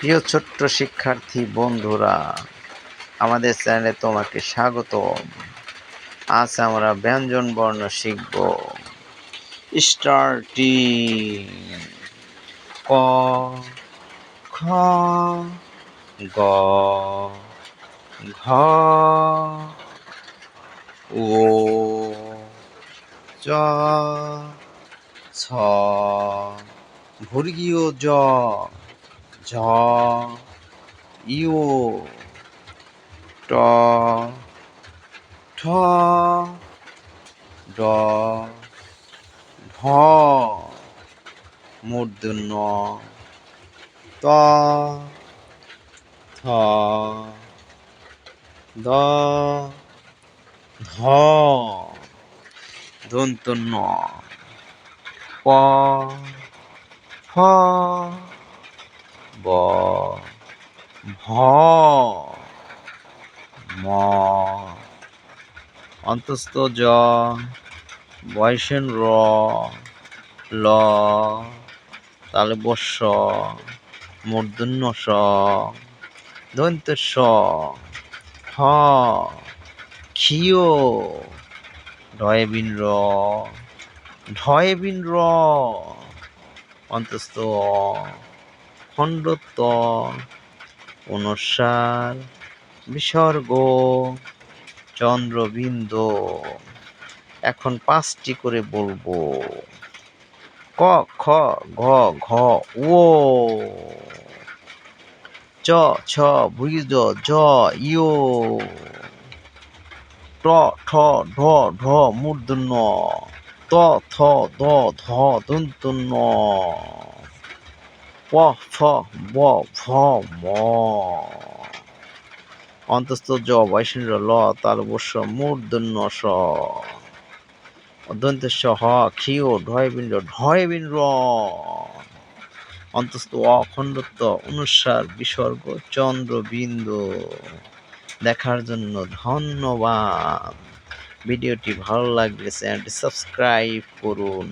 প্রিয় ছোট্ট শিক্ষার্থী বন্ধুরা, আমাদের চ্যানেলে তোমাকে স্বাগত আজ আমরা ব্যঞ্জন বর্ণ শিখব। স্টার্টিং ক, খ, গ, ঘ, ও, চ, ছ, ভর্গীয় জ। ঝ ইউ ট ঠ ড ঢ মূর্ধন্য ত থ দ ধ দন্তন্য প ফ ব, ভ, ম, অন্তস্থ জ বয়সেন র, ল তালে বস্য মূর্ধন্য স, দন্ত স হ ক্ষিয় ঢয়ে বিন র ঢয়ে বিন র অন্তস্থ অ খণ্ডত্ব অনুসার বিসর্গ চন্দ্রবিন্দ। এখন পাঁচটি করে বলব। ক, খ, ঘ ঘ, ও। চ, ছ ভুজ জ ইয় ট, ঠ, ঢ ঢ, মূর্ধন্য। ত, থ, দ, ধ দন্তন্য প ফ ব ভ ম অন্তস্থ জ বৈষ্ণব ল, তাল বস্য মূর্ধন্য স। অদন্তেশ্ব হ ক্ষিয় ঢয় বিন্দ ঢয় বিন্দ অন্তস্থ অখণ্ডত্ব অনুসার, বিসর্গ, চন্দ্র, বিন্দু। দেখার জন্য ধন্যবাদ। ভিডিওটি ভালো লাগলে চ্যানেলটি সাবস্ক্রাইব করুন।